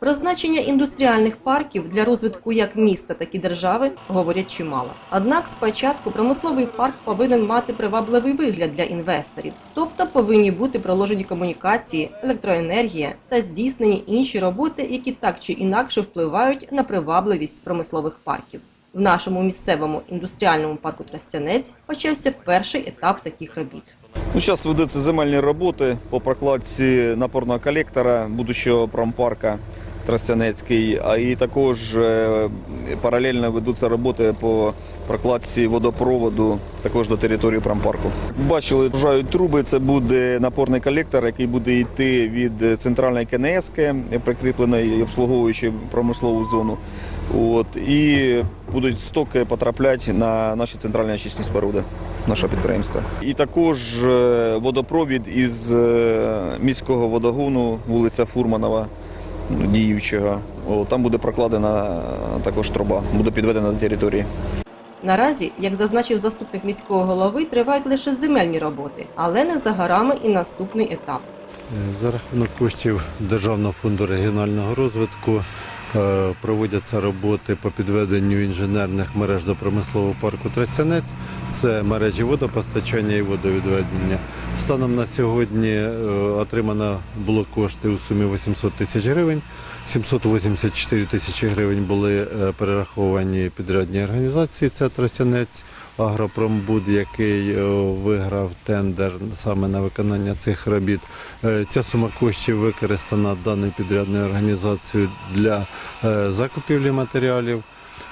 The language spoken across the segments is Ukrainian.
Про значення індустріальних парків для розвитку як міста, так і держави говорять чимало. Однак спочатку промисловий парк повинен мати привабливий вигляд для інвесторів, тобто повинні бути проложені комунікації, електроенергія та здійснені інші роботи, які так чи інакше впливають на привабливість промислових парків. В нашому місцевому індустріальному парку Тростянець почався перший етап таких робіт. Ну, зараз ведуться земельні роботи по прокладці напорного колектора будущого промпарка Тростянецький, а і також е, паралельно ведуться роботи по прокладці водопроводу також до території промпарку. Бачили, вжають труби. Це буде напорний колектор, який буде йти від центральної КНС, прикріпленої обслуговуючи промислову зону. От, і будуть стоки потрапляти на наші центральні очисні споруди нашого підприємства. І також е, водопровід із е, міського водогону, вулиця Фурманова, діючого. Там буде прокладена е, також труба, буде підведена до території. Наразі, як зазначив заступник міського голови, тривають лише земельні роботи, але не за горами і наступний етап. За рахунок коштів Державного фонду регіонального розвитку е, проводяться роботи по підведенню інженерних мереж до промислового парку Тростянець. Це мережі водопостачання і водовідведення. Станом на сьогодні е, отримано було кошти у сумі 800 тисяч гривень. 784 тисячі гривень були е, перераховані підрядній організації. Це Тростянець. Агропромбуд, який е, виграв тендер саме на виконання цих робіт. Ця сума коштів використана даною підрядною організацією для закупівлі матеріалів.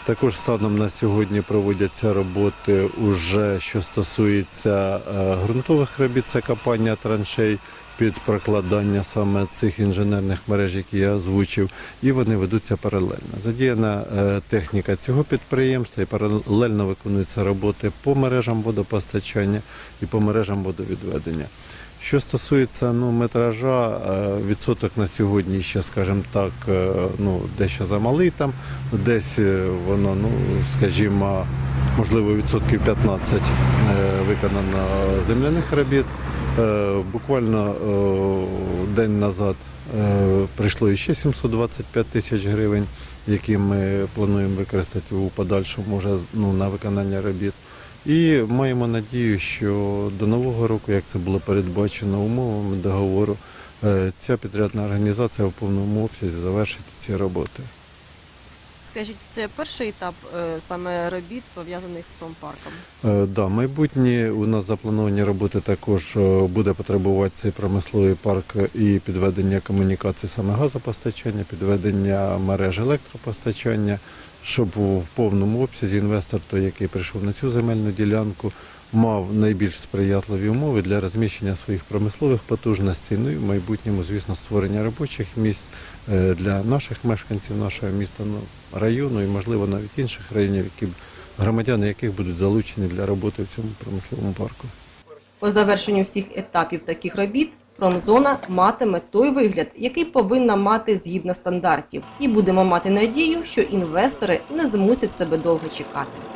Також станом на сьогодні проводяться роботи, уже що стосується е, ґрунтових робіт, це копання траншей під прокладання саме цих інженерних мереж, які я озвучив, і вони ведуться паралельно. Задіяна е, техніка цього підприємства і паралельно виконуються роботи по мережам водопостачання і по мережам водовідведення. Що стосується ну, метража, е, відсоток на сьогодні ще, скажімо так, е, ну, дещо замалий там, десь воно, ну, скажімо, можливо, відсотків 15 е, виконано земляних робіт. Е, Буквально е, день назад е, прийшло іще 725 тисяч гривень, які ми плануємо використати у подальшому вже ну, на виконання робіт. І маємо надію, що до нового року, як це було передбачено умовами договору, ця підрядна організація в повному обсязі завершить ці роботи. Скажіть, це перший етап е, саме робіт пов'язаних з промпарком. Е, Да, майбутнє у нас заплановані роботи також е, буде потребувати цей промисловий парк і підведення комунікацій саме газопостачання, підведення мереж електропостачання, щоб в повному обсязі інвестор, той, який прийшов на цю земельну ділянку, мав найбільш сприятливі умови для розміщення своїх промислових потужностей. Ну і в майбутньому, звісно, створення робочих місць е, для наших мешканців нашого міста, ну, району і, можливо, навіть інших районів, які громадяни яких будуть залучені для роботи в цьому промисловому парку. По завершенню всіх етапів таких робіт промзона матиме той вигляд, який повинна мати згідно стандартів, і будемо мати надію, що інвестори не змусять себе довго чекати.